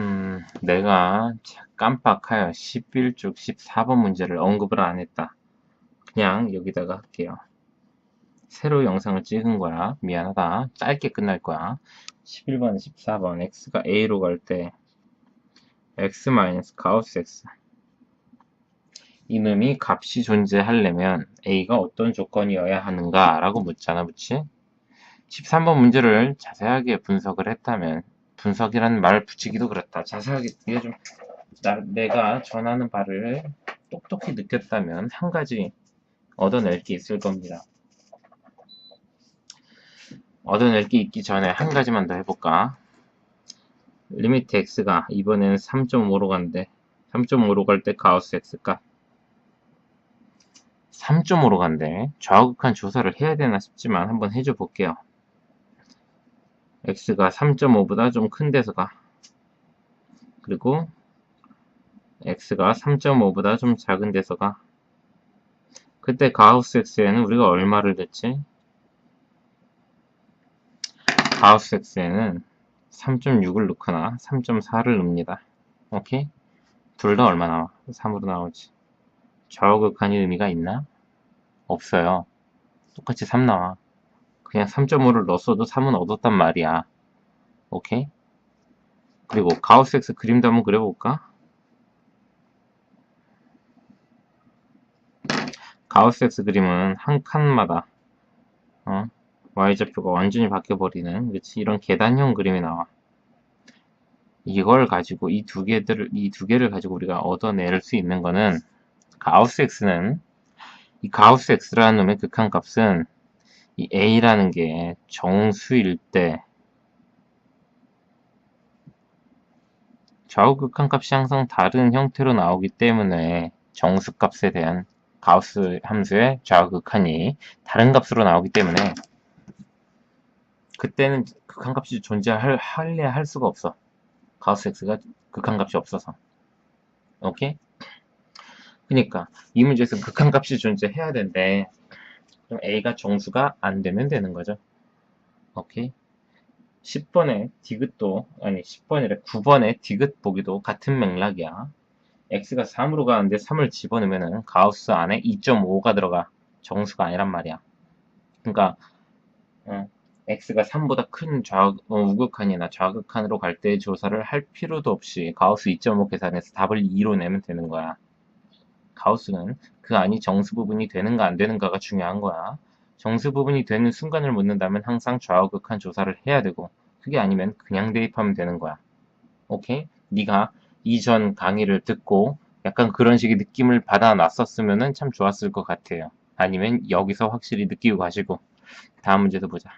음, 내가 깜빡하여 11쪽 14번 문제를 언급을 안 했다. 그냥 여기다가 할게요. 새로 영상을 찍은 거야. 미안하다. 짧게 끝날 거야. 11번, 14번. x가 a로 갈 때 x 가우스 x 이놈이 값이 존재하려면 a가 어떤 조건이어야 하는가 라고 묻잖아, 그치? 13번 문제를 자세하게 분석을 했다면 분석이라는 말을 붙이기도 그렇다. 자세하게 이게 좀 나, 내가 전하는 바를 똑똑히 느꼈다면 한 가지 얻어낼 게 있을 겁니다. 얻어낼 게 있기 전에 한 가지만 더 해볼까? 리미트 x가 이번에는 3.5로 간대. 3.5로 갈 때 가우스 x값 3.5로 간대. 좌우극한 조사를 해야 되나 싶지만 한번 해줘 볼게요. X가 3.5보다 좀 큰 데서 가. 그리고 x가 3.5보다 좀 작은 데서 가. 그때 가우스 x에는 우리가 얼마를 냈지? 가우스 x에는 3.6을 넣거나 3.4를 넣습니다. 오케이? 둘 다 얼마 나와? 3으로 나오지. 좌우극한이 의미가 있나? 없어요. 똑같이 3 나와. 그냥 3.5를 넣었어도 3은 얻었단 말이야. 오케이? 그리고 가우스 X 그림도 한번 그려볼까? 가우스 X 그림은 한 칸마다 어? Y좌표가 완전히 바뀌어버리는 그치? 이런 계단형 그림이 나와. 이걸 가지고 이 두 개들을 이 두 개를 가지고 우리가 얻어낼 수 있는 거는 가우스 X는 이 가우스 X라는 놈의 극한값은 이 A라는 게 정수일 때 좌우 극한값이 항상 다른 형태로 나오기 때문에 정수값에 대한 가우스 함수의 좌우 극한이 다른 값으로 나오기 때문에 그때는 극한값이 존재할 할래 할 수가 없어. 가우스 x가 극한값이 없어서. 오케이? 그러니까 이 문제에서 극한값이 존재해야 되는데 그럼 A가 정수가 안 되면 되는 거죠. 오케이. 10번의 디귿도, 아니 10번이래 9번의 디귿 보기도 같은 맥락이야. x가 3으로 가는데 3을 집어넣으면 가우스 안에 2.5가 들어가. 정수가 아니란 말이야. 그러니까 어, x가 3보다 큰 좌, 어, 우극한이나 좌극한으로 갈 때 조사를 할 필요도 없이 가우스 2.5 계산해서 답을 2로 내면 되는 거야. 가우스는 그 안이 정수 부분이 되는가 안 되는가가 중요한 거야. 정수 부분이 되는 순간을 묻는다면 항상 좌우극한 조사를 해야 되고 그게 아니면 그냥 대입하면 되는 거야. 오케이? 네가 이전 강의를 듣고 약간 그런 식의 느낌을 받아놨었으면 참 좋았을 것 같아요. 아니면 여기서 확실히 느끼고 가시고 다음 문제도 보자.